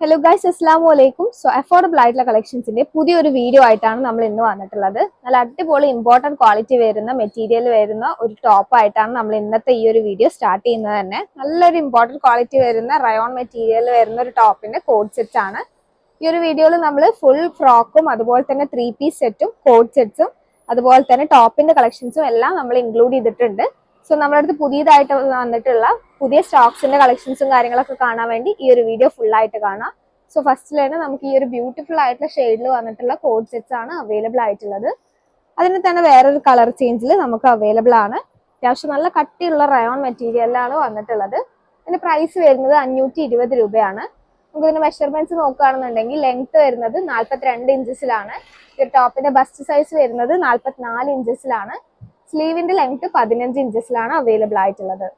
Hello guys അസ്സാം വലൈക്കും so affordable ആയിട്ടുള്ള കളക്ഷൻസിന്റെ പുതിയൊരു വീഡിയോ ആയിട്ടാണ് നമ്മൾ ഇന്ന് വന്നിട്ടുള്ളത്. നല്ല അടിപൊളി ഇമ്പോർട്ടന്റ് ക്വാളിറ്റി വരുന്ന മെറ്റീരിയൽ വരുന്ന ഒരു ടോപ്പ് ആയിട്ടാണ് നമ്മൾ ഇന്നത്തെ ഈ ഒരു വീഡിയോ സ്റ്റാർട്ട് ചെയ്യുന്നത് തന്നെ. നല്ലൊരു ഇമ്പോർട്ടന്റ് ക്വാളിറ്റി വരുന്ന റയോൺ മെറ്റീരിയൽ വരുന്ന ഒരു ടോപ്പിന്റെ കോഡ് സെറ്റ് ആണ്. ഈ ഒരു വീഡിയോയിൽ നമ്മൾ ഫുൾ ഫ്രോക്കും അതുപോലെ തന്നെ ത്രീ പീസ് സെറ്റും കോഡ് സെറ്റ്സും അതുപോലെ തന്നെ ടോപ്പിന്റെ കളക്ഷൻസും എല്ലാം നമ്മൾ ഇൻക്ലൂഡ് ചെയ്തിട്ടുണ്ട്. സോ നമ്മുടെ അടുത്ത് പുതിയതായിട്ട് വന്നിട്ടുള്ള പുതിയ സ്റ്റോക്സിന്റെ കളക്ഷൻസും കാര്യങ്ങളൊക്കെ കാണാൻ വേണ്ടി ഈ ഒരു വീഡിയോ ഫുൾ ആയിട്ട് കാണാം. സോ ഫസ്റ്റിൽ തന്നെ നമുക്ക് ഈ ഒരു ബ്യൂട്ടിഫുൾ ആയിട്ടുള്ള ഷെയ്ഡിൽ വന്നിട്ടുള്ള കോഡ് സെറ്റ്സ് ആണ് അവൈലബിൾ ആയിട്ടുള്ളത്. അതിന് തന്നെ വേറൊരു കളർ ചേഞ്ചിൽ നമുക്ക് അവൈലബിൾ ആണ്. അത്യാവശ്യം നല്ല കട്ടിയുള്ള റയോൺ മെറ്റീരിയലാണ് വന്നിട്ടുള്ളത്. ഇതിന്റെ പ്രൈസ് വരുന്നത് അഞ്ഞൂറ്റി ഇരുപത് രൂപയാണ്. നമുക്ക് ഇതിന്റെ മെഷർമെന്റ്സ് നോക്കുകയാണെന്നുണ്ടെങ്കിൽ ലെങ്ത് വരുന്നത് നാല്പത്തിരണ്ട് ഇഞ്ചസിലാണ് ഈ ടോപ്പിന്റെ ബസ്റ്റ് സൈസ് വരുന്നത് നാല്പത്തിനാല് ഇഞ്ചസിലാണ് സ്ലീവിന്റെ ലെങ്ത് പതിനഞ്ച് ഇഞ്ചസിലാണ് അവൈലബിൾ ആയിട്ടുള്ളത്.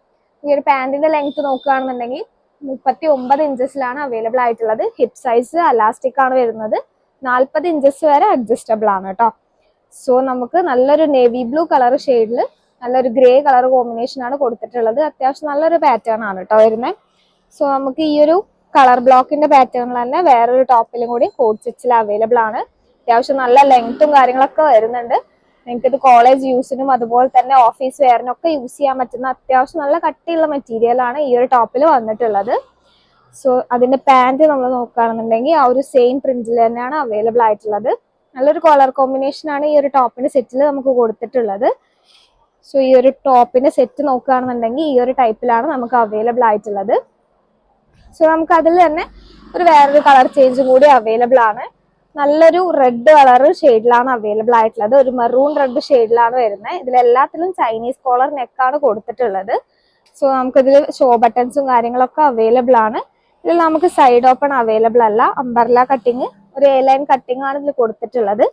ഈ ഒരു പാന്റിന്റെ ലെങ്ത് നോക്കുകയാണെന്നുണ്ടെങ്കിൽ മുപ്പത്തി ഒമ്പത് ഇഞ്ചസിലാണ് അവൈലബിൾ ആയിട്ടുള്ളത്. ഹിപ് സൈസ് അലാസ്റ്റിക് ആണ് വരുന്നത്. നാൽപ്പത് ഇഞ്ചസ് വരെ അഡ്ജസ്റ്റബിൾ ആണ് കേട്ടോ സോ നമുക്ക് നല്ലൊരു നേവി ബ്ലൂ കളർ ഷെയ്ഡിൽ നല്ലൊരു ഗ്രേ കളർ കോമ്പിനേഷൻ ആണ് കൊടുത്തിട്ടുള്ളത്. അത്യാവശ്യം നല്ലൊരു പാറ്റേൺ ആണ് കേട്ടോ വരുന്നത് സോ നമുക്ക് ഈ ഒരു കളർ ബ്ലോക്കിന്റെ പാറ്റേണിൽ തന്നെ വേറൊരു ടോപ്പിലും കൂടി കോഡ് സ്റ്റിച്ചിൽ അവൈലബിൾ ആണ്. അത്യാവശ്യം നല്ല ലെങ്ത്തും കാര്യങ്ങളൊക്കെ വരുന്നുണ്ട്. നിങ്ങൾക്ക് ഇത് കോളേജ് യൂസിനും അതുപോലെ തന്നെ ഓഫീസ് വെയറിനൊക്കെ യൂസ് ചെയ്യാൻ പറ്റുന്ന അത്യാവശ്യം നല്ല കട്ടിയുള്ള മെറ്റീരിയൽ ആണ് ഈ ഒരു ടോപ്പിൽ വന്നിട്ടുള്ളത്. സോ അതിന്റെ പാന്റ് നമ്മൾ നോക്കുകയാണെന്നുണ്ടെങ്കിൽ ആ ഒരു സെയിം പ്രിന്റിൽ തന്നെയാണ് അവൈലബിൾ ആയിട്ടുള്ളത്. നല്ലൊരു കളർ കോമ്പിനേഷൻ ആണ് ഈ ഒരു ടോപ്പിന്റെ സെറ്റിൽ നമുക്ക് കൊടുത്തിട്ടുള്ളത്. സോ ഈ ഒരു ടോപ്പിന്റെ സെറ്റ് നോക്കുകയാണെന്നുണ്ടെങ്കിൽ ഈ ഒരു ടൈപ്പിലാണ് നമുക്ക് അവൈലബിൾ ആയിട്ടുള്ളത്. സോ നമുക്ക് അതിൽ തന്നെ ഒരു വേറൊരു കളർ ചേഞ്ചും കൂടി അവൈലബിൾ ആണ്. നല്ലൊരു റെഡ് കളർ ഷെയ്ഡിലാണ് അവൈലബിൾ ആയിട്ടുള്ളത്. ഒരു മെറൂൺ റെഡ് ഷെയ്ഡിലാണ് വരുന്നത്. ഇതിലെല്ലാത്തിലും ചൈനീസ് കോളർ നെക്കാണ് കൊടുത്തിട്ടുള്ളത്. സോ നമുക്കിതിൽ ഷോ ബട്ടൺസും കാര്യങ്ങളൊക്കെ അവൈലബിൾ ആണ്. ഇതിൽ നമുക്ക് സൈഡ് ഓപ്പൺ അവൈലബിൾ അല്ല. അംബർല കട്ടിങ് ഒരു എ ലൈൻ കട്ടിങ് ആണ് ഇതിൽ കൊടുത്തിട്ടുള്ളത്.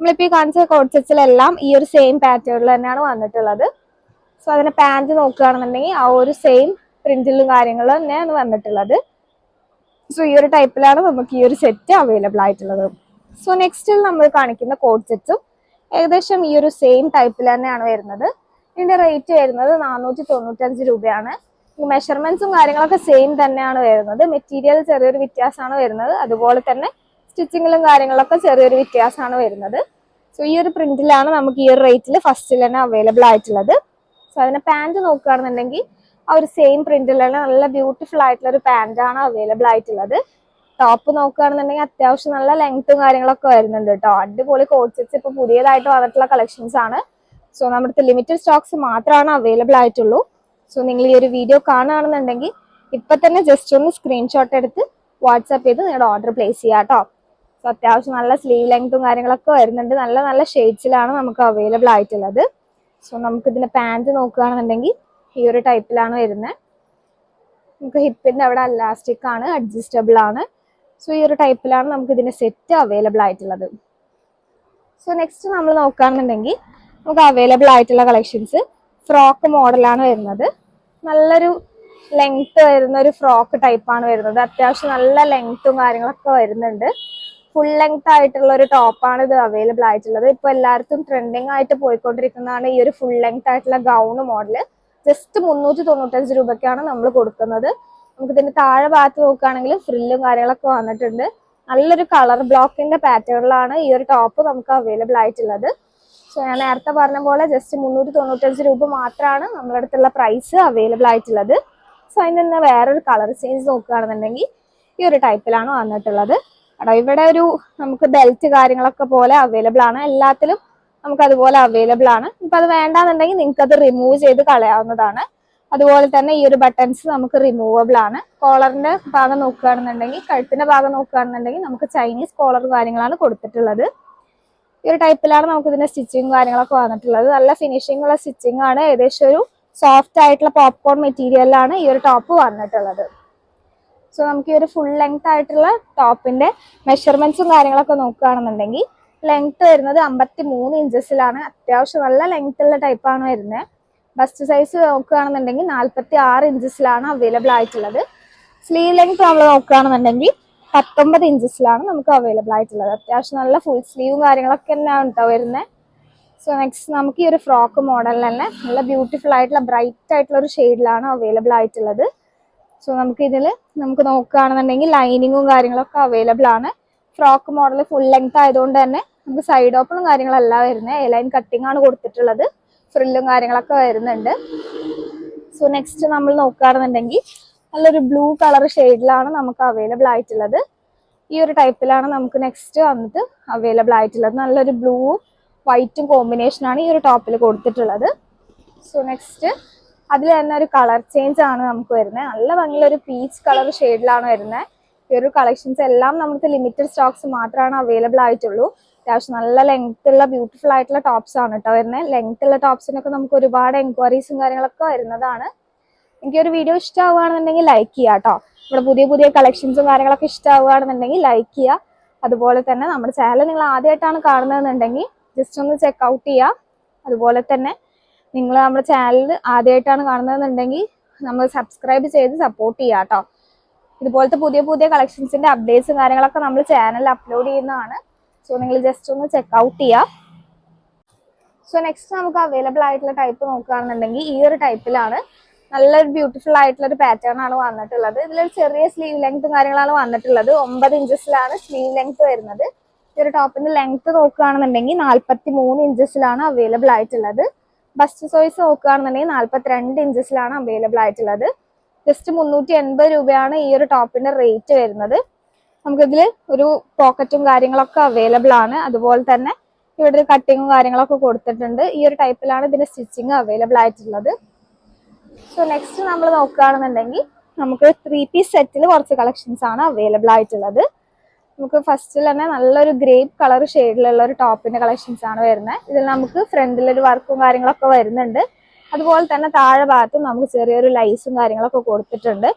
നമ്മളിപ്പോൾ ഈ കാണിച്ച കോഡ്സെറ്റ്സിലെല്ലാം ഈ ഒരു സെയിം പാറ്റേണിൽ തന്നെയാണ് വന്നിട്ടുള്ളത്. സോ അതിന് പാന്റ് നോക്കുകയാണെന്നുണ്ടെങ്കിൽ ആ ഒരു സെയിം പ്രിന്റിലും കാര്യങ്ങളും തന്നെയാണ് വന്നിട്ടുള്ളത്. സോ ഈ ഒരു ടൈപ്പിലാണ് നമുക്ക് ഈ ഒരു സെറ്റ് അവൈലബിൾ ആയിട്ടുള്ളത്. സോ നെക്സ്റ്റിൽ നമ്മൾ കാണിക്കുന്ന കോഡ് സെറ്റ്സും ഏകദേശം ഈ ഒരു സെയിം ടൈപ്പിൽ തന്നെയാണ് വരുന്നത്. ഇതിന്റെ റേറ്റ് വരുന്നത് നാനൂറ്റി തൊണ്ണൂറ്റഞ്ച് രൂപയാണ് മെഷർമെന്റ്സും കാര്യങ്ങളൊക്കെ സെയിം തന്നെയാണ് വരുന്നത്. മെറ്റീരിയൽ ചെറിയൊരു വ്യത്യാസമാണ് വരുന്നത്. അതുപോലെ തന്നെ സ്റ്റിച്ചിങ്ങിലും കാര്യങ്ങളൊക്കെ ചെറിയൊരു വ്യത്യാസമാണ് വരുന്നത്. സോ ഈ ഒരു പ്രിന്റിലാണ് നമുക്ക് ഈ ഒരു റേറ്റിൽ ഫസ്റ്റിൽ തന്നെ അവൈലബിൾ ആയിട്ടുള്ളത്. സോ അതിന്റെ പാന്റ് നോക്കുകയാണെന്നുണ്ടെങ്കിൽ ആ ഒരു സെയിം പ്രിന്റിൽ തന്നെ നല്ല ബ്യൂട്ടിഫുൾ ആയിട്ടുള്ള ഒരു പാന്റാണ് അവൈലബിൾ ആയിട്ടുള്ളത്. ടോപ്പ് നോക്കുകയാണെന്നുണ്ടെങ്കിൽ അത്യാവശ്യം നല്ല ലെങ്ത്തും കാര്യങ്ങളൊക്കെ വരുന്നുണ്ട് കേട്ടോ. അടിപൊളി സെറ്റ്സ് ഇപ്പൊ പുതിയതായിട്ട് വന്നിട്ടുള്ള കളക്ഷൻസ് ആണ്. സോ നമ്മുടെ ലിമിറ്റഡ് സ്റ്റോക്സ് മാത്രമാണ് അവൈലബിൾ ആയിട്ടുള്ളൂ. സോ നിങ്ങൾ ഈ ഒരു വീഡിയോ കാണുകയാണെന്നുണ്ടെങ്കിൽ ഇപ്പൊ തന്നെ ജസ്റ്റ് ഒന്ന് സ്ക്രീൻഷോട്ട് എടുത്ത് വാട്സാപ്പ് ചെയ്ത് നിങ്ങളുടെ ഓർഡർ പ്ലേസ് ചെയ്യാം കേട്ടോ. സോ അത്യാവശ്യം നല്ല സ്ലീവ് ലെങ്ത്തും കാര്യങ്ങളൊക്കെ വരുന്നുണ്ട്. നല്ല നല്ല ഷെയ്ഡ്സിലാണ് നമുക്ക് അവൈലബിൾ ആയിട്ടുള്ളത്. സോ നമുക്ക് ഇതിന്റെ പാന്റ് നോക്കുകയാണെന്നുണ്ടെങ്കിൽ ഈ ഒരു ടൈപ്പിലാണ് വരുന്നത്. നമുക്ക് ഹിപ്പിന്റെ അവിടെ അലാസ്റ്റിക് ആണ് അഡ്ജസ്റ്റബിൾ ആണ്. സോ ഈ ഒരു ടൈപ്പിലാണ് നമുക്ക് ഇതിന്റെ സെറ്റ് അവൈലബിൾ ആയിട്ടുള്ളത്. സോ നെക്സ്റ്റ് നമ്മൾ നോക്കുകയാണെന്നുണ്ടെങ്കിൽ നമുക്ക് അവൈലബിൾ ആയിട്ടുള്ള കളക്ഷൻസ് ഫ്രോക്ക് മോഡലാണ് വരുന്നത്. നല്ലൊരു ലെങ്ത് വരുന്ന ഒരു ഫ്രോക്ക് ടൈപ്പാണ് വരുന്നത്. അത്യാവശ്യം നല്ല ലെങ്ത്തും കാര്യങ്ങളൊക്കെ വരുന്നുണ്ട്. ഫുൾ ലെങ്ത് ആയിട്ടുള്ള ഒരു ടോപ്പാണ് ഇത് അവൈലബിൾ ആയിട്ടുള്ളത്. ഇപ്പൊ എല്ലാവർക്കും ട്രെൻഡിങ് ആയിട്ട് പോയിക്കൊണ്ടിരിക്കുന്നതാണ് ഈ ഒരു ഫുൾ ലെങ്ത് ആയിട്ടുള്ള ഗൗൺ മോഡൽ ജസ്റ്റ് മുന്നൂറ്റി തൊണ്ണൂറ്റഞ്ച് രൂപയ്ക്കാണ് നമ്മൾ കൊടുക്കുന്നത്. നമുക്ക് ഇതിന്റെ താഴെ ഭാഗത്ത് നോക്കുകയാണെങ്കിൽ ഫ്രില്ലും കാര്യങ്ങളൊക്കെ വന്നിട്ടുണ്ട്. നല്ലൊരു കളർ ബ്ലോക്കിന്റെ പാറ്റേണിലാണ് ഈ ഒരു ടോപ്പ് നമുക്ക് അവൈലബിൾ ആയിട്ടുള്ളത്. സോ ഞാൻ നേരത്തെ പറഞ്ഞ പോലെ ജസ്റ്റ് മുന്നൂറ്റി തൊണ്ണൂറ്റഞ്ച് രൂപ മാത്രമാണ് നമ്മുടെ അടുത്തുള്ള പ്രൈസ് അവൈലബിൾ ആയിട്ടുള്ളത്. സോ അതിന് തന്നെ വേറൊരു കളർ ചേഞ്ച് നോക്കുകയാണെന്നുണ്ടെങ്കിൽ ഈ ഒരു ടൈപ്പിലാണ് വന്നിട്ടുള്ളത്. അടോ ഇവിടെ ഒരു നമുക്ക് ബെൽറ്റ് കാര്യങ്ങളൊക്കെ പോലെ അവൈലബിൾ ആണ്. എല്ലാത്തിലും നമുക്ക് അതുപോലെ അവൈലബിൾ ആണ്. ഇപ്പൊ അത് വേണ്ടാന്നുണ്ടെങ്കിൽ നിങ്ങൾക്ക് അത് റിമൂവ് ചെയ്ത് കളയാവുന്നതാണ്. അതുപോലെ തന്നെ ഈ ഒരു ബട്ടൺസ് നമുക്ക് റിമൂവബിൾ ആണ്. കോളറിന്റെ ഭാഗം നോക്കുകയാണെന്നുണ്ടെങ്കിൽ കഴുത്തിന്റെ ഭാഗം നോക്കുകയാണെന്നുണ്ടെങ്കിൽ നമുക്ക് ചൈനീസ് കോളർ കാര്യങ്ങളാണ് കൊടുത്തിട്ടുള്ളത്. ഈ ഒരു ടൈപ്പിലാണ് നമുക്ക് ഇതിന്റെ സ്റ്റിച്ചിങ് കാര്യങ്ങളൊക്കെ വന്നിട്ടുള്ളത്. നല്ല ഫിനിഷിംഗ് ഉള്ള സ്റ്റിച്ചിങ് ആണ്. ഏകദേശം ഒരു സോഫ്റ്റ് ആയിട്ടുള്ള പോപ്കോൺ മെറ്റീരിയലാണ് ഈ ഒരു ടോപ്പ് വന്നിട്ടുള്ളത്. സോ നമുക്ക് ഈ ഒരു ഫുൾ ലെങ്ത് ആയിട്ടുള്ള ടോപ്പിന്റെ മെഷർമെന്റ്സും കാര്യങ്ങളൊക്കെ നോക്കുകയാണെന്നുണ്ടെങ്കിൽ ലെങ്ത് വരുന്നത് അമ്പത്തി മൂന്ന് ഇഞ്ചസിലാണ് അത്യാവശ്യം നല്ല ലെങ്ത് ഉള്ള ടൈപ്പാണ് വരുന്നത്. ബസ്റ്റ് സൈസ് നോക്കുകയാണെന്നുണ്ടെങ്കിൽ നാൽപ്പത്തി ആറ് ഇഞ്ചസിലാണ് അവൈലബിൾ ആയിട്ടുള്ളത്. സ്ലീവ് ലെങ്ത് നമ്മൾ നോക്കുകയാണെന്നുണ്ടെങ്കിൽ പത്തൊമ്പത് ഇഞ്ചസിലാണ് നമുക്ക് അവൈലബിൾ ആയിട്ടുള്ളത്. അത്യാവശ്യം നല്ല ഫുൾ സ്ലീവും കാര്യങ്ങളൊക്കെ തന്നെയാണ് കേട്ടോ വരുന്നത് സോ നെക്സ്റ്റ് നമുക്ക് ഈ ഒരു ഫ്രോക്ക് മോഡലിൽ തന്നെ നല്ല ബ്യൂട്ടിഫുൾ ആയിട്ടുള്ള ബ്രൈറ്റ് ആയിട്ടുള്ള ഒരു ഷെയ്ഡിലാണ് അവൈലബിൾ ആയിട്ടുള്ളത്. സോ നമുക്ക് ഇതിൽ നമുക്ക് നോക്കുകയാണെന്നുണ്ടെങ്കിൽ ലൈനിങ്ങും കാര്യങ്ങളൊക്കെ അവൈലബിൾ ആണ്. ഫ്രോക്ക് മോഡൽ ഫുൾ ലെങ്ത് ആയതുകൊണ്ട് തന്നെ നമുക്ക് സൈഡ് ഓപ്പണും കാര്യങ്ങളെല്ലാം വരുന്നത് എ ലൈൻ കട്ടിംഗ് ആണ് കൊടുത്തിട്ടുള്ളത്. ഫ്രില്ലും കാര്യങ്ങളൊക്കെ വരുന്നുണ്ട്. സോ നെക്സ്റ്റ് നമ്മൾ നോക്കുകയാണെന്നുണ്ടെങ്കിൽ നല്ലൊരു ബ്ലൂ കളർ ഷെയ്ഡിലാണ് നമുക്ക് അവൈലബിൾ ആയിട്ടുള്ളത്. ഈ ഒരു ടൈപ്പിലാണ് നമുക്ക് നെക്സ്റ്റ് വന്നിട്ട് അവൈലബിൾ ആയിട്ടുള്ളത്. നല്ലൊരു ബ്ലൂവും വൈറ്റും കോമ്പിനേഷനാണ് ഈ ഒരു ടോപ്പിൽ കൊടുത്തിട്ടുള്ളത്. സോ നെക്സ്റ്റ് അതിൽ തന്നെ ഒരു കളർ ചേഞ്ച് ആണ് നമുക്ക് വരുന്നത്. നല്ല ഭംഗിയുള്ള ഒരു പീച്ച് കളർ ഷെയ്ഡിലാണ് വരുന്നത്. ഈ ഒരു കളക്ഷൻസ് എല്ലാം നമുക്ക് ലിമിറ്റഡ് സ്റ്റോക്സ് മാത്രമാണ് അവൈലബിൾ ആയിട്ടുള്ളൂ. അത്യാവശ്യം നല്ല ലെങ്ത് ഉള്ള ബ്യൂട്ടിഫുൾ ആയിട്ടുള്ള ടോപ്സ് ആണ് കേട്ടോ വരുന്നത് ലെങ്ത് ഉള്ള ടോപ്സിനൊക്കെ നമുക്ക് ഒരുപാട് എൻക്വയറീസും കാര്യങ്ങളൊക്കെ വരുന്നതാണ്. എനിക്ക് ഒരു വീഡിയോ ഇഷ്ടമാവുകയാണെന്നുണ്ടെങ്കിൽ ലൈക്ക് ചെയ്യുക കേട്ടോ നമ്മുടെ പുതിയ പുതിയ കളക്ഷൻസും കാര്യങ്ങളൊക്കെ ഇഷ്ടമാവുകയാണെന്നുണ്ടെങ്കിൽ ലൈക്ക് ചെയ്യുക അതുപോലെ തന്നെ നമ്മുടെ ചാനൽ നിങ്ങൾ ആദ്യമായിട്ടാണ് കാണുന്നതെന്നുണ്ടെങ്കിൽ ജസ്റ്റ് ഒന്ന് ചെക്ക് ഔട്ട് ചെയ്യുക അതുപോലെ തന്നെ നിങ്ങൾ നമ്മുടെ ചാനൽ ആദ്യമായിട്ടാണ് കാണുന്നതെന്നുണ്ടെങ്കിൽ നമ്മൾ സബ്സ്ക്രൈബ് ചെയ്ത് സപ്പോർട്ട് ചെയ്യുക കേട്ടോ ഇതുപോലത്തെ പുതിയ പുതിയ കളക്ഷൻസിന്റെ അപ്ഡേറ്റ്സും കാര്യങ്ങളൊക്കെ നമ്മൾ ചാനലിൽ അപ്ലോഡ് ചെയ്യുന്നതാണ്. സോ നിങ്ങൾ ജസ്റ്റ് ഒന്ന് ചെക്ക് ഔട്ട് ചെയ്യുക സോ നെക്സ്റ്റ് നമുക്ക് അവൈലബിൾ ആയിട്ടുള്ള ടൈപ്പ് നോക്കുകയാണെന്നുണ്ടെങ്കിൽ ഈ ഒരു ടൈപ്പിലാണ് നല്ലൊരു ബ്യൂട്ടിഫുൾ ആയിട്ടുള്ള ഒരു പാറ്റേൺ ആണ് വന്നിട്ടുള്ളത്. ഇതിലൊരു ചെറിയ സ്ലീവ് ലെങ്ത് കാര്യങ്ങളാണ് വന്നിട്ടുള്ളത്. ഒമ്പത് ഇഞ്ചസിലാണ് സ്ലീവ് ലെങ്ത് വരുന്നത്. ഈ ഒരു ടോപ്പിന്റെ ലെങ്ത് നോക്കുകയാണെന്നുണ്ടെങ്കിൽ നാൽപ്പത്തി മൂന്ന് ഇഞ്ചസിലാണ് അവൈലബിൾ ആയിട്ടുള്ളത്. ബസ്റ്റ് സോയ്സ് നോക്കുകയാണെന്നുണ്ടെങ്കിൽ നാൽപ്പത്തിരണ്ട് ഇഞ്ചസിലാണ് അവൈലബിൾ ആയിട്ടുള്ളത്. ജസ്റ്റ് മുന്നൂറ്റി എൺപത് രൂപയാണ് ഈ ഒരു ടോപ്പിന്റെ റേറ്റ് വരുന്നത്. നമുക്കിതിൽ ഒരു പോക്കറ്റും കാര്യങ്ങളൊക്കെ അവൈലബിൾ ആണ്. അതുപോലെ തന്നെ ഇവിടെ ഒരു കട്ടിങ്ങും കാര്യങ്ങളൊക്കെ കൊടുത്തിട്ടുണ്ട്. ഈ ഒരു ടൈപ്പിലാണ് ഇതിന്റെ സ്റ്റിച്ചിങ് അവൈലബിൾ ആയിട്ടുള്ളത്. സോ നെക്സ്റ്റ് നമ്മൾ നോക്കുകയാണെന്നുണ്ടെങ്കിൽ നമുക്ക് ത്രീ പീസ് സെറ്റിൽ കുറച്ച് കളക്ഷൻസ് ആണ് അവൈലബിൾ ആയിട്ടുള്ളത്. നമുക്ക് ഫസ്റ്റിൽ തന്നെ നല്ലൊരു ഗ്രേപ്പ് കളർ ഷെയ്ഡിലുള്ള ഒരു ടോപ്പിന്റെ കളക്ഷൻസ് ആണ് വരുന്നത്. ഇതിൽ നമുക്ക് ഫ്രണ്ടിൽ ഒരു വർക്കും കാര്യങ്ങളൊക്കെ വരുന്നുണ്ട്. അതുപോലെ തന്നെ താഴെ ഭാഗത്തും നമുക്ക് ചെറിയൊരു ലൈസും കാര്യങ്ങളൊക്കെ കൊടുത്തിട്ടുണ്ട്.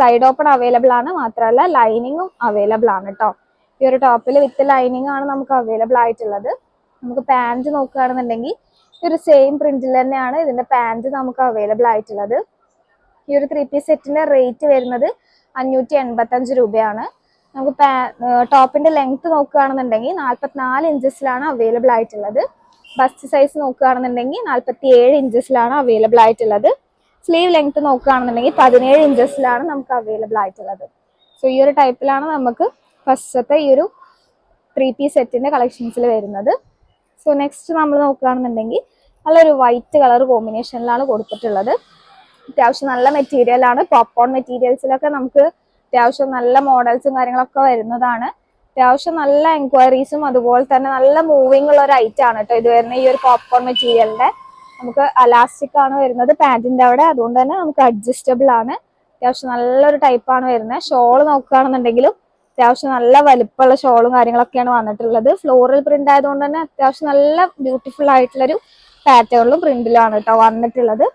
സൈഡ് ഓപ്പൺ അവൈലബിൾ ആണ്. മാത്രമല്ല ലൈനിങ്ങും അവൈലബിൾ ആണ് കേട്ടോ ഈ ഒരു ടോപ്പിൽ വിത്ത് ലൈനിങ് ആണ് നമുക്ക് അവൈലബിൾ ആയിട്ടുള്ളത്. നമുക്ക് പാന്റ് നോക്കുകയാണെന്നുണ്ടെങ്കിൽ ഈ ഒരു സെയിം പ്രിന്റിൽ തന്നെയാണ് ഇതിന്റെ പാന്റ് നമുക്ക് അവൈലബിൾ ആയിട്ടുള്ളത്. ഈ ഒരു ത്രീ പീസ് സെറ്റിന്റെ റേറ്റ് വരുന്നത് അഞ്ഞൂറ്റി എൺപത്തഞ്ച് രൂപയാണ്. നമുക്ക് ടോപ്പിന്റെ ലെങ്ത് നോക്കുകയാണെന്നുണ്ടെങ്കിൽ നാൽപ്പത്തിനാല് ഇഞ്ചസിലാണ് അവൈലബിൾ ആയിട്ടുള്ളത്. ബസ്റ്റ് സൈസ് നോക്കുകയാണെന്നുണ്ടെങ്കിൽ നാൽപ്പത്തി ഏഴ് ഇഞ്ചസിലാണ് അവൈലബിൾ ആയിട്ടുള്ളത്. സ്ലീവ് ലെങ്ത് നോക്കുകയാണെന്നുണ്ടെങ്കിൽ പതിനേഴ് ഇഞ്ചസിലാണ് നമുക്ക് അവൈലബിൾ ആയിട്ടുള്ളത്. സോ ഈ ഒരു ടൈപ്പിലാണ് നമുക്ക് ഫസ്റ്റത്തെ ഈ ഒരു ത്രീ പീസ് സെറ്റിന്റെ കളക്ഷൻസിൽ വരുന്നത്. സോ നെക്സ്റ്റ് നമ്മൾ നോക്കുകയാണെന്നുണ്ടെങ്കിൽ നല്ലൊരു വൈറ്റ് കളർ കോമ്പിനേഷനിലാണ് കൊടുത്തിട്ടുള്ളത്. അത്യാവശ്യം നല്ല മെറ്റീരിയൽ ആണ്. പോപ്കോൺ മെറ്റീരിയൽസിലൊക്കെ നമുക്ക് അത്യാവശ്യം നല്ല മോഡൽസും കാര്യങ്ങളൊക്കെ വരുന്നതാണ്. അത്യാവശ്യം നല്ല എൻക്വയറീസും അതുപോലെ തന്നെ നല്ല മൂവിങ് ഉള്ള ഒരു ഐറ്റം ആണ് കേട്ടോ ഇത് വരുന്ന ഈ ഒരു പോപ്കോൺ മെറ്റീരിയലിന്റെ നമുക്ക് അലാസ്റ്റിക് ആണ് വരുന്നത് പാന്റിന്റെ അവിടെ. അതുകൊണ്ട് തന്നെ നമുക്ക് അഡ്ജസ്റ്റബിൾ ആണ്. അത്യാവശ്യം നല്ലൊരു ടൈപ്പാണ് വരുന്നത്. ഷോൾ നോക്കുകയാണെന്നുണ്ടെങ്കിലും അത്യാവശ്യം നല്ല വലിപ്പമുള്ള ഷോളും കാര്യങ്ങളൊക്കെയാണ് വന്നിട്ടുള്ളത്. ഫ്ലോറൽ പ്രിന്റ് ആയതുകൊണ്ട് തന്നെ അത്യാവശ്യം നല്ല ബ്യൂട്ടിഫുൾ ആയിട്ടുള്ളൊരു പാറ്റേണിലും പ്രിന്റിലാണ് കേട്ടോ വന്നിട്ടുള്ളത്.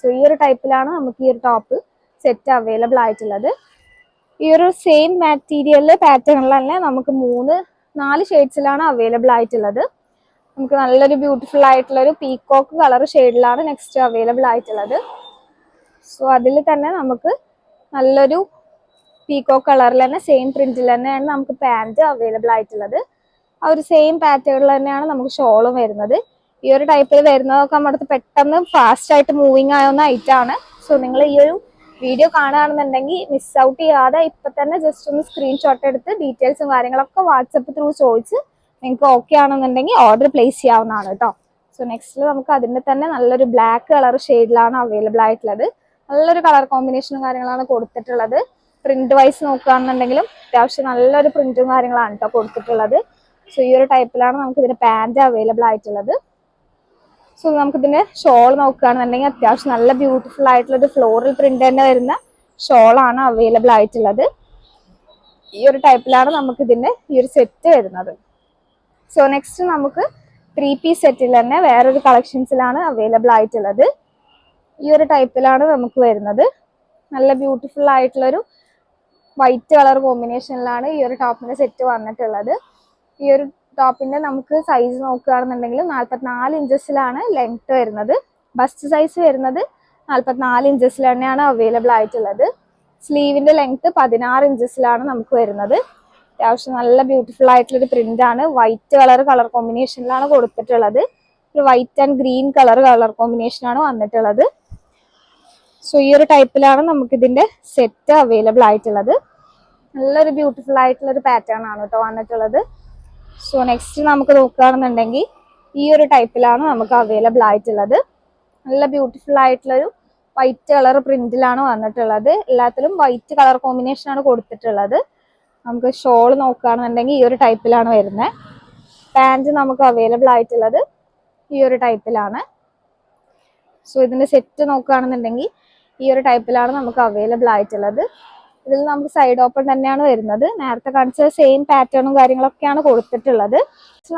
സോ ഈ ഒരു ടൈപ്പിലാണ് നമുക്ക് ഈ ഒരു ടോപ്പ് സെറ്റ് അവൈലബിൾ ആയിട്ടുള്ളത്. ഈ ഒരു സെയിം മെറ്റീരിയലിൽ പാറ്റേണിൽ തന്നെ നമുക്ക് മൂന്ന് നാല് ഷെയ്ഡ്സിലാണ് അവൈലബിൾ ആയിട്ടുള്ളത്. നമുക്ക് നല്ലൊരു ബ്യൂട്ടിഫുൾ ആയിട്ടുള്ള ഒരു പീകോക്ക് കളർ ഷെയ്ഡിലാണ് നെക്സ്റ്റ് അവൈലബിൾ ആയിട്ടുള്ളത്. സോ അതിൽ തന്നെ നമുക്ക് നല്ലൊരു പീക്കോക്ക് കളറിൽ തന്നെ സെയിം പ്രിന്റിൽ തന്നെയാണ് നമുക്ക് പാന്റ് അവൈലബിൾ ആയിട്ടുള്ളത്. ആ ഒരു സെയിം പാറ്റേണിൽ തന്നെയാണ് നമുക്ക് ഷോളും വരുന്നത്. ഈ ഒരു ടൈപ്പിൽ വരുന്നതൊക്കെ നമ്മുടെ പെട്ടെന്ന് ഫാസ്റ്റ് ആയിട്ട് മൂവിങ് ആവുന്ന ഐറ്റം ആണ്. സോ നിങ്ങൾ ഈ ഒരു വീഡിയോ കാണുകയാണെന്നുണ്ടെങ്കിൽ മിസ് ഔട്ട് ചെയ്യാതെ ഇപ്പം തന്നെ ജസ്റ്റ് ഒന്ന് സ്ക്രീൻഷോട്ട് എടുത്ത് ഡീറ്റെയിൽസും കാര്യങ്ങളൊക്കെ വാട്സപ്പ് ത്രൂ ചോദിച്ച് നിങ്ങൾക്ക് ഓക്കെ ആണെന്നുണ്ടെങ്കിൽ ഓർഡർ പ്ലേസ് ചെയ്യാവുന്നതാണ് കേട്ടോ. സോ നെക്സ്റ്റിൽ നമുക്ക് അതിന്റെ തന്നെ നല്ലൊരു ബ്ലാക്ക് കളർ ഷെയ്ഡിലാണ് അവൈലബിൾ ആയിട്ടുള്ളത്. നല്ലൊരു കളർ കോമ്പിനേഷനും കാര്യങ്ങളാണ് കൊടുത്തിട്ടുള്ളത്. പ്രിന്റ് വൈസ് നോക്കുകയാണെന്നുണ്ടെങ്കിലും അത്യാവശ്യം നല്ലൊരു പ്രിന്റും കാര്യങ്ങളാണ് കേട്ടോ കൊടുത്തിട്ടുള്ളത്. സോ ഈ ഒരു ടൈപ്പിലാണ് നമുക്ക് ഇതിന്റെ പാന്റ് അവൈലബിൾ ആയിട്ടുള്ളത്. സോ നമുക്ക് ഇതിന്റെ ഷോൾ നോക്കുകയാണെന്നുണ്ടെങ്കിൽ അത്യാവശ്യം നല്ല ബ്യൂട്ടിഫുൾ ആയിട്ടുള്ള ഒരു ഫ്ലോറൽ പ്രിന്റ് തന്നെ വരുന്ന ഷോളാണ് അവൈലബിൾ ആയിട്ടുള്ളത്. ഈ ഒരു ടൈപ്പിലാണ് നമുക്ക് ഇതിന്റെ ഈ ഒരു സെറ്റ് വരുന്നത്. സോ നെക്സ്റ്റ് നമുക്ക് ത്രീ പീസ് സെറ്റിൽ തന്നെ വേറൊരു കളക്ഷൻസിലാണ് അവൈലബിൾ ആയിട്ടുള്ളത്. ഈ ഒരു ടൈപ്പിലാണ് നമുക്ക് വരുന്നത്. നല്ല ബ്യൂട്ടിഫുൾ ആയിട്ടുള്ളൊരു വൈറ്റ് കളർ കോമ്പിനേഷനിലാണ് ഈ ഒരു ടോപ്പിന്റെ സെറ്റ് വന്നിട്ടുള്ളത്. ഈ ഒരു ടോപ്പിന്റെ നമുക്ക് സൈസ് നോക്കുകയാണെന്നുണ്ടെങ്കിൽ നാൽപ്പത്തിനാല് ഇഞ്ചസിലാണ് ലെങ്ത് വരുന്നത്. ബസ്റ്റ് സൈസ് വരുന്നത് നാൽപ്പത്തിനാല് ഇഞ്ചസിൽ തന്നെയാണ് അവൈലബിൾ ആയിട്ടുള്ളത്. സ്ലീവിന്റെ ലെങ്ത് പതിനാറ് ഇഞ്ചസിലാണ് നമുക്ക് വരുന്നത്. അത്യാവശ്യം നല്ല ബ്യൂട്ടിഫുൾ ആയിട്ടുള്ള ഒരു പ്രിന്റ് ആണ് വൈറ്റ് കളർ കളർ കോമ്പിനേഷനിലാണ് കൊടുത്തിട്ടുള്ളത്. ഒരു white and green colour colour കോമ്പിനേഷനാണ് വന്നിട്ടുള്ളത്. സോ ഈ ഒരു ടൈപ്പിലാണ് നമുക്ക് ഇതിന്റെ സെറ്റ് അവൈലബിൾ ആയിട്ടുള്ളത്. നല്ലൊരു ബ്യൂട്ടിഫുൾ ആയിട്ടുള്ള ഒരു പാറ്റേൺ ആണ് കേട്ടോ വന്നിട്ടുള്ളത്. സോ നെക്സ്റ്റ് നമുക്ക് നോക്കുകയാണെന്നുണ്ടെങ്കിൽ ഈ ഒരു ടൈപ്പിലാണ് നമുക്ക് അവൈലബിൾ ആയിട്ടുള്ളത്. നല്ല ബ്യൂട്ടിഫുൾ ആയിട്ടുള്ളൊരു വൈറ്റ് കളർ പ്രിന്റിലാണ് വന്നിട്ടുള്ളത്. എല്ലാത്തിലും വൈറ്റ് കളർ കോമ്പിനേഷൻ ആണ് കൊടുത്തിട്ടുള്ളത്. നമുക്ക് ഷോൾ നോക്കുകയാണെന്നുണ്ടെങ്കിൽ ഈ ഒരു ടൈപ്പിലാണ് വരുന്നത്. പാന്റ് നമുക്ക് അവൈലബിൾ ആയിട്ടുള്ളത് ഈ ഒരു ടൈപ്പിലാണ്. സോ ഇതിന്റെ സെറ്റ് നോക്കുകയാണെന്നുണ്ടെങ്കിൽ ഈ ഒരു ടൈപ്പിലാണ് നമുക്ക് അവൈലബിൾ ആയിട്ടുള്ളത്. ഇതിൽ നമുക്ക് സൈഡ് ഓപ്പൺ തന്നെയാണ് വരുന്നത്. നേരത്തെ കാണിച്ച സെയിം പാറ്റേണും കാര്യങ്ങളൊക്കെയാണ് കൊടുത്തിട്ടുള്ളത്.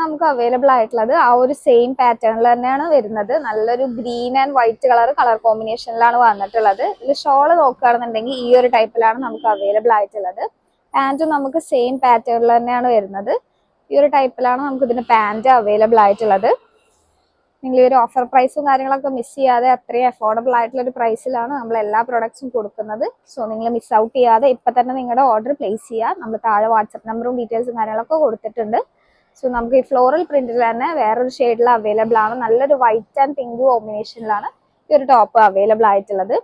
നമുക്ക് അവൈലബിൾ ആയിട്ടുള്ളത് ആ ഒരു സെയിം പാറ്റേണിൽ തന്നെയാണ് വരുന്നത്. നല്ലൊരു green and white colour colour കോമ്പിനേഷനിലാണ് വന്നിട്ടുള്ളത്. ഇതിൽ ഷോൾ നോക്കുകയാണെന്നുണ്ടെങ്കിൽ ഈ ഒരു ടൈപ്പിലാണ് നമുക്ക് അവൈലബിൾ ആയിട്ടുള്ളത്. പാന്റും നമുക്ക് സെയിം പാറ്റേണിൽ തന്നെയാണ് വരുന്നത്. ഈ ഒരു ടൈപ്പിലാണ് നമുക്ക് ഇതിന് പാന്റ് അവൈലബിൾ ആയിട്ടുള്ളത്. നിങ്ങൾ ഈ ഒരു ഓഫർ പ്രൈസും കാര്യങ്ങളൊക്കെ മിസ് ചെയ്യാതെ അത്രയും അഫോർഡബിൾ ആയിട്ടുള്ള ഒരു പ്രൈസിലാണ് നമ്മൾ എല്ലാ പ്രൊഡക്ട്സും കൊടുക്കുന്നത്. സോ നിങ്ങൾ മിസ് ഔട്ട് ചെയ്യാതെ ഇപ്പം തന്നെ നിങ്ങളുടെ ഓർഡർ പ്ലേസ് ചെയ്യുക നമ്മൾ താഴെ വാട്സപ്പ് നമ്പറും ഡീറ്റെയിൽസും കാര്യങ്ങളൊക്കെ കൊടുത്തിട്ടുണ്ട്. സോ നമുക്ക് ഈ ഫ്ലോറൽ പ്രിന്റിൽ തന്നെ വേറൊരു ഷെയ്ഡിൽ അവൈലബിൾ ആണ്. നല്ലൊരു വൈറ്റ് ആൻഡ് പിങ്ക് കോമ്പിനേഷനിലാണ് ഈ ഒരു ടോപ്പ് അവൈലബിൾ ആയിട്ടുള്ളത്.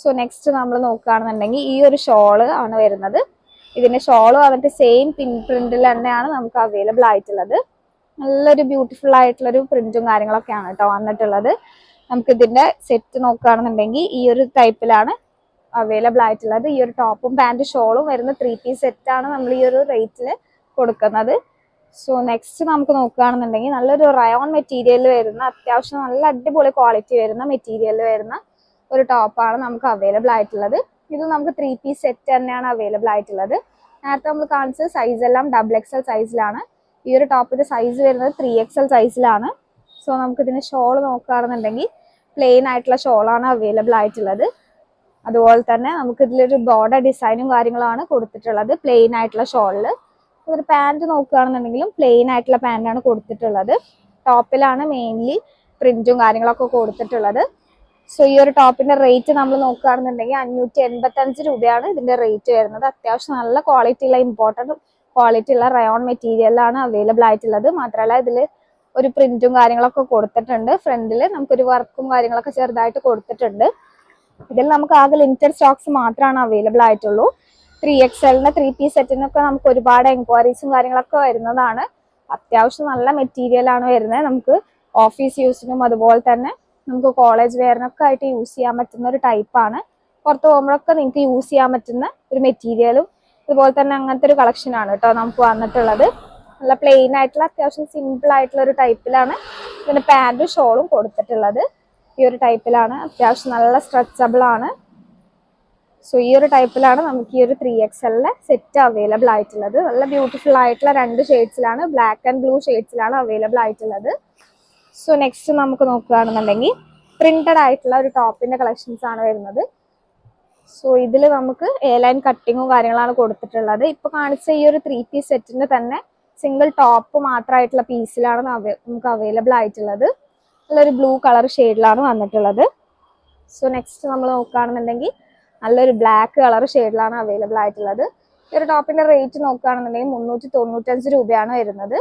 സോ നെക്സ്റ്റ് നമ്മൾ നോക്കുകയാണെന്നുണ്ടെങ്കിൽ ഈ ഒരു ഷോൾ ആണ് വരുന്നത്. ഇതിന്റെ ഷോളും അവന്റെ സെയിം പിൻ പ്രിന്റിൽ തന്നെയാണ് നമുക്ക് അവൈലബിൾ ആയിട്ടുള്ളത്. നല്ലൊരു ബ്യൂട്ടിഫുൾ ആയിട്ടുള്ള ഒരു പ്രിന്റും കാര്യങ്ങളൊക്കെയാണ് കേട്ടോ വന്നിട്ടുള്ളത്. നമുക്ക് ഇതിന്റെ സെറ്റ് നോക്കുകയാണെന്നുണ്ടെങ്കിൽ ഈ ഒരു ടൈപ്പിലാണ് അവൈലബിൾ ആയിട്ടുള്ളത്. ഈ ഒരു ടോപ്പും പാന്റ് ഷോളും വരുന്ന ത്രീ പീസ് സെറ്റ് ആണ് നമ്മൾ ഈ ഒരു റേറ്റിൽ കൊടുക്കുന്നത്. സോ നെക്സ്റ്റ് നമുക്ക് നോക്കുകയാണെന്നുണ്ടെങ്കിൽ നല്ലൊരു റയോൺ മെറ്റീരിയൽ വരുന്ന അത്യാവശ്യം നല്ല അടിപൊളി ക്വാളിറ്റി വരുന്ന മെറ്റീരിയൽ വരുന്ന ഒരു ടോപ്പാണ് നമുക്ക് അവൈലബിൾ ആയിട്ടുള്ളത്. ഇത് നമുക്ക് ത്രീ പീസ് സെറ്റ് തന്നെയാണ് അവൈലബിൾ ആയിട്ടുള്ളത്. നേരത്തെ നമ്മൾ കാണിച്ചത് സൈസ് എല്ലാം ഡബിൾ എക്സ് എൽ സൈസിലാണ് ഈ ഒരു ടോപ്പിന്റെ സൈസ് വരുന്നത് ത്രീ എൽ സൈസിലാണ് സോ നമുക്ക് ഇതിന് ഷോൾ നോക്കുകയാണെന്നുണ്ടെങ്കിൽ പ്ലെയിൻ ആയിട്ടുള്ള ഷോളാണ് അവൈലബിൾ ആയിട്ടുള്ളത്. അതുപോലെ തന്നെ നമുക്ക് ഇതിലൊരു ബോർഡർ ഡിസൈനും കാര്യങ്ങളാണ് കൊടുത്തിട്ടുള്ളത് പ്ലെയിൻ ആയിട്ടുള്ള ഷോളിൽ ഒരു പാന്റ് നോക്കുകയാണെന്നുണ്ടെങ്കിലും പ്ലെയിൻ ആയിട്ടുള്ള പാന്റാണ് കൊടുത്തിട്ടുള്ളത്. ടോപ്പിലാണ് മെയിൻലി പ്രിന്റും കാര്യങ്ങളൊക്കെ കൊടുത്തിട്ടുള്ളത്. സോ ഈ ഒരു ടോപ്പിന്റെ റേറ്റ് നമ്മൾ നോക്കുകയാണെന്നുണ്ടെങ്കിൽ അഞ്ഞൂറ്റി എൺപത്തി അഞ്ച് രൂപയാണ് ഇതിന്റെ റേറ്റ് വരുന്നത്. അത്യാവശ്യം നല്ല ക്വാളിറ്റി ഉള്ള ഇമ്പോർട്ടന്റ് ക്വാളിറ്റി ഉള്ള റയോൺ മെറ്റീരിയലാണ് അവൈലബിൾ ആയിട്ടുള്ളത്. മാത്രമല്ല ഇതിൽ ഒരു പ്രിന്റും കാര്യങ്ങളൊക്കെ കൊടുത്തിട്ടുണ്ട്. ഫ്രണ്ടിൽ നമുക്കൊരു വർക്കും കാര്യങ്ങളൊക്കെ ചെറുതായിട്ട് കൊടുത്തിട്ടുണ്ട്. ഇതിൽ നമുക്ക് ആകെ ലിമിറ്റഡ് സ്റ്റോക്സ് മാത്രമാണ് അവൈലബിൾ ആയിട്ടുള്ളൂ. ത്രീ എക്സ് എല്ലിന് ത്രീ പി സെറ്റിനൊക്കെ നമുക്ക് ഒരുപാട് എൻക്വയറീസും കാര്യങ്ങളൊക്കെ വരുന്നതാണ്. അത്യാവശ്യം നല്ല മെറ്റീരിയൽ ആണ് വരുന്നത്. നമുക്ക് ഓഫീസ് യൂസിനും അതുപോലെ തന്നെ നമുക്ക് കോളേജ് വെയറിനൊക്കെ ആയിട്ട് യൂസ് ചെയ്യാൻ പറ്റുന്ന ഒരു ടൈപ്പാണ് പുറത്ത് പോകുമ്പോഴൊക്കെ നിങ്ങൾക്ക് യൂസ് ചെയ്യാൻ പറ്റുന്ന ഒരു മെറ്റീരിയലും അതുപോലെ തന്നെ അങ്ങനത്തെ ഒരു കളക്ഷൻ ആണ് കേട്ടോ നമുക്ക് വന്നിട്ടുള്ളത്. നല്ല പ്ലെയിൻ ആയിട്ടുള്ള അത്യാവശ്യം സിമ്പിൾ ആയിട്ടുള്ള ഒരു ടൈപ്പിലാണ് ഇതിന് പാന്റും ഷോളും കൊടുത്തിട്ടുള്ളത്. ഈ ഒരു ടൈപ്പിലാണ് അത്യാവശ്യം നല്ല സ്ട്രെച്ചബിൾ ആണ്. സോ ഈ ഒരു ടൈപ്പിലാണ് നമുക്ക് ഈ ഒരു ത്രീ എക്സ് എല്ലിലെ സെറ്റ് അവൈലബിൾ ആയിട്ടുള്ളത്. നല്ല ബ്യൂട്ടിഫുൾ ആയിട്ടുള്ള രണ്ട് ഷെയ്ഡ്സിലാണ് ബ്ലാക്ക് ആൻഡ് ബ്ലൂ ഷെയ്ഡ്സിലാണ് അവൈലബിൾ ആയിട്ടുള്ളത്. സോ നെക്സ്റ്റ് നമുക്ക് നോക്കുകയാണെന്നുണ്ടെങ്കിൽ പ്രിന്റഡ് ആയിട്ടുള്ള ഒരു ടോപ്പിന്റെ കളക്ഷൻസ് ആണ് വരുന്നത്. സോ ഇതിൽ നമുക്ക് എ ലൈൻ കട്ടിങ്ങും കാര്യങ്ങളാണ് കൊടുത്തിട്ടുള്ളത്. ഇപ്പൊ കാണിച്ച ഈ ഒരു ത്രീ പീസ് സെറ്റിന്റെ തന്നെ സിംഗിൾ ടോപ്പ് മാത്രമായിട്ടുള്ള പീസിലാണ് നമുക്ക് അവൈലബിൾ ആയിട്ടുള്ളത്. നല്ലൊരു ബ്ലൂ കളർ ഷെയ്ഡിലാണ് വന്നിട്ടുള്ളത്. സോ നെക്സ്റ്റ് നമ്മൾ നോക്കുകയാണെന്നുണ്ടെങ്കിൽ നല്ലൊരു ബ്ലാക്ക് കളർ ഷെയ്ഡിലാണ് അവൈലബിൾ ആയിട്ടുള്ളത്. ഈ ഒരു ടോപ്പിന്റെ റേറ്റ് നോക്കുകയാണെന്നുണ്ടെങ്കിൽ മുന്നൂറ്റി തൊണ്ണൂറ്റഞ്ച് രൂപയാണ് വരുന്നത്.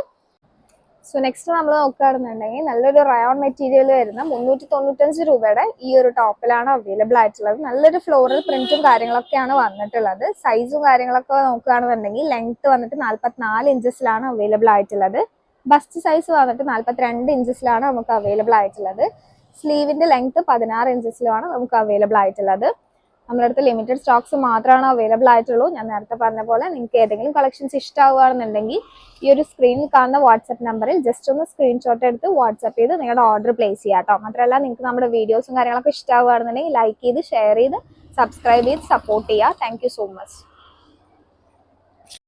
സോ നെക്സ്റ്റ് നമ്മൾ നോക്കുകയാണെന്നുണ്ടെങ്കിൽ നല്ലൊരു റയോൺ മെറ്റീരിയൽ വരുന്ന മുന്നൂറ്റി തൊണ്ണൂറ്റഞ്ച് രൂപയുടെ ഈ ഒരു ടോപ്പിലാണ് അവൈലബിൾ ആയിട്ടുള്ളത്. നല്ലൊരു ഫ്ലോറൽ പ്രിന്റും കാര്യങ്ങളൊക്കെയാണ് വന്നിട്ടുള്ളത്. സൈസും കാര്യങ്ങളൊക്കെ നോക്കുകയാണെന്നുണ്ടെങ്കിൽ ലെങ്ത് വന്നിട്ട് നാല്പത്തിനാല് ഇഞ്ചസിലാണ് അവൈലബിൾ ആയിട്ടുള്ളത്. ബസ്റ്റ് സൈസ് വന്നിട്ട് നാല്പത്തിരണ്ട് ഇഞ്ചസിലാണ് നമുക്ക് അവൈലബിൾ ആയിട്ടുള്ളത്. സ്ലീവിന്റെ ലെങ്ത് പതിനാറ് ഇഞ്ചസിലുമാണ് നമുക്ക് അവൈലബിൾ ആയിട്ടുള്ളത്. നമ്മുടെ അടുത്ത് ലിമിറ്റഡ് സ്റ്റോക്സ് മാത്രമാണ് അവൈലബിൾ ആയിട്ടുള്ളൂ. ഞാൻ നേരത്തെ പറഞ്ഞ പോലെ നിങ്ങൾക്ക് ഏതെങ്കിലും കളക്ഷൻസ് ഇഷ്ടമാവുകയാണെന്നുണ്ടെങ്കിൽ ഈ ഒരു സ്ക്രീനിൽ കാണുന്ന വാട്സപ്പ് നമ്പറിൽ ജസ്റ്റ് ഒന്ന് സ്ക്രീൻഷോട്ട് എടുത്ത് വാട്സപ്പ് ചെയ്ത് നിങ്ങളുടെ ഓർഡർ പ്ലേസ് ചെയ്യാം കേട്ടോ. മാത്രമല്ല നിങ്ങൾക്ക് നമ്മുടെ വീഡിയോസും കാര്യങ്ങളൊക്കെ ഇഷ്ടമാവുകയാണെന്നുണ്ടെങ്കിൽ ലൈക്ക് ചെയ്ത് ഷെയർ ചെയ്ത് സബ്സ്ക്രൈബ് ചെയ്ത് സപ്പോർട്ട് ചെയ്യുക താങ്ക് സോ മച്ച്